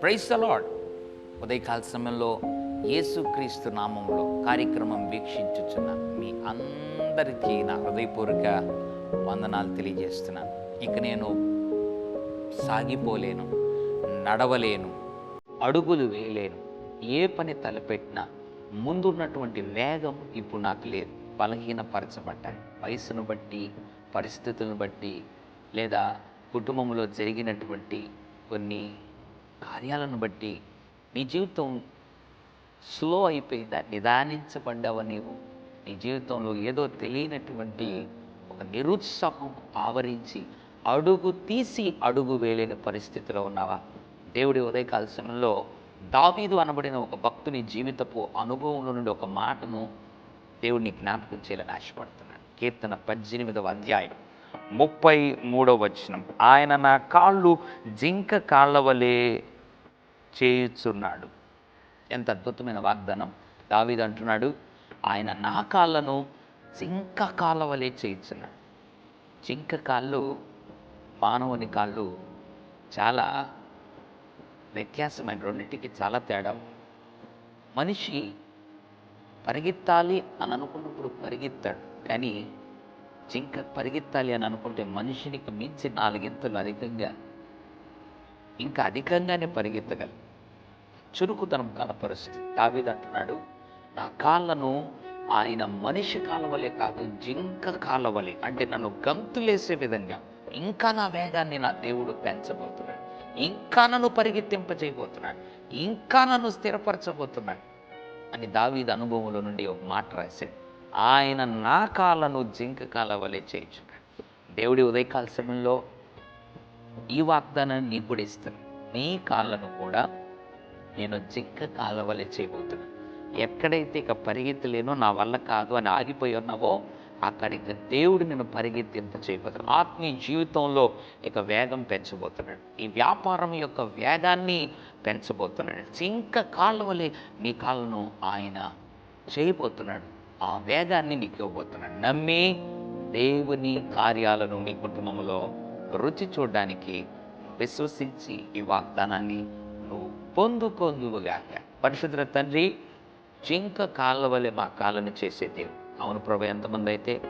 Price అలాడ్ ఉదయకాల సమయంలో యేసుక్రీస్తు నామంలో కార్యక్రమం వీక్షించుచున్న మీ అందరికీ నా హృదయపూర్వక వందనాలు తెలియజేస్తున్నాను. ఇక నేను సాగిపోలేను నడవలేను అడుగులు వేయలేను ఏ పని తలపెట్టినా ముందున్నటువంటి వేగం ఇప్పుడు నాకు లేదు. బలహీనపరచబడ్డాను వయసును బట్టి పరిస్థితులను బట్టి లేదా కుటుంబంలో జరిగినటువంటి కొన్ని కార్యాలను బట్టి నీ జీవితం స్లో అయిపోయిందా? నిదానించబడ్డావా నీవు? నీ జీవితంలో ఏదో తెలియనటువంటి ఒక నిరుత్సాహం ఆవరించి అడుగు తీసి అడుగు వేయలేని పరిస్థితిలో ఉన్నావా? దేవుడి ఉదయకాల సమయంలో దావీదు అనబడిన ఒక భక్తుని జీవితపు అనుభవంలో నుండి ఒక మాటను దేవుడిని జ్ఞాపకం చేయాలని ఆశపడుతున్నాడు. కీర్తన పద్దెనిమిదవ అధ్యాయం ముప్పై మూడవ వచనం. ఆయన నా కాళ్ళు జింక కాళ్ళ వలె చేయుచున్నాడు. ఎంత అద్భుతమైన వాగ్దానం. దావీదు అంటున్నాడు ఆయన నా కాళ్ళను జింక కాళ్ళ వలె చేయుచున్నాడు. జింక కాళ్ళు మానవుని కాళ్ళు చాలా వ్యత్యాసమైన రెండింటికి చాలా తేడా మనిషి పరిగెత్తాలి అని అనుకున్నప్పుడు పరిగెత్తాడు. కానీ జింక పరిగెత్తాలి అని అనుకుంటే మనిషినికి మించి నాలుగింతలు అధికంగా ఇంకా అధికంగానే పరిగెత్తగలరు చురుకుతనం పరిస్థితి. దావీదు అంటున్నాడు నా కాళ్ళను ఆయన మనిషి కాలవలే కాదు జింక కాలవలే అంటే నన్ను గంతులేసే విధంగా ఇంకా నా వేగాన్ని నా దేవుడు పెంచబోతున్నాడు. ఇంకా నన్ను పరిగెత్తింపజేయబోతున్నాడు ఇంకా నన్ను స్థిరపరచబోతున్నాడు అని దావీద అనుభవంలో నుండి ఒక మాట రాశాడు. ఆయన నా కాళ్ళను జింక కాల వలె చేయించున్నాడు. దేవుడి ఉదయకాల సమయంలో ఈ వాగ్దానాన్ని నీకు కూడా ఇస్తాను. నీ కాళ్ళను కూడా నేను జింక కాలవలే వలె చేయబోతున్నాను. ఎక్కడైతే ఇక పరిగెత్తలేనో నా వల్ల కాదు అని ఆగిపోయి ఉన్నావో అక్కడికి దేవుడు నేను పరిగెత్తింప చేయబోతున్నాడు ఆత్మీయ జీవితంలో ఇక వేగం పెంచబోతున్నాడు. ఈ వ్యాపారం యొక్క వేగాన్ని పెంచబోతున్నాడు. జింక కాళ్ళ వలె నీ కాళ్ళను ఆయన చేయబోతున్నాడు. ఆ వేగాన్ని నీకు ఇవ్వబోతున్నాడు. నమ్మి దేవుని కార్యాలను నీ కుటుంబంలో రుచి చూడడానికి విశ్వసించి ఈ వాగ్దానాన్ని నువ్వు పొందుకొందువుగాక. పరిశుద్ధ తండ్రి జింక కాళ్ళ వలె మా కాళ్ళను చేసే దేవుడు. అవును ప్రభు ఎంతమంది అయితే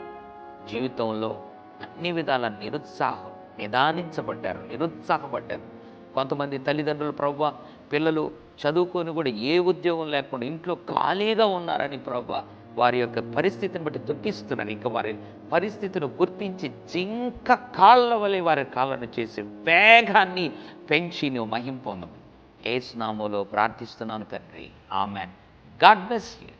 జీవితంలో అన్ని విధాల నిరుత్సాహం నిదానించబడ్డారు నిరుత్సాహపడ్డారు. కొంతమంది తల్లిదండ్రులు ప్రభు పిల్లలు చదువుకొని కూడా ఏ ఉద్యోగం లేకుండా ఇంట్లో ఖాళీగా ఉన్నారని ప్రభు వారి యొక్క పరిస్థితిని బట్టి దుఃఖిస్తున్నారు. ఇంకా వారి పరిస్థితిని గుర్తించి జింక కాళ్ళ వలె వారి కాళ్ళను చేసి వేగాన్ని పెంచి నువ్వు మహిం పొందము. ఏ స్నామంలో ప్రార్థిస్తున్నాను తండ్రి. ఆమెన్. God bless you.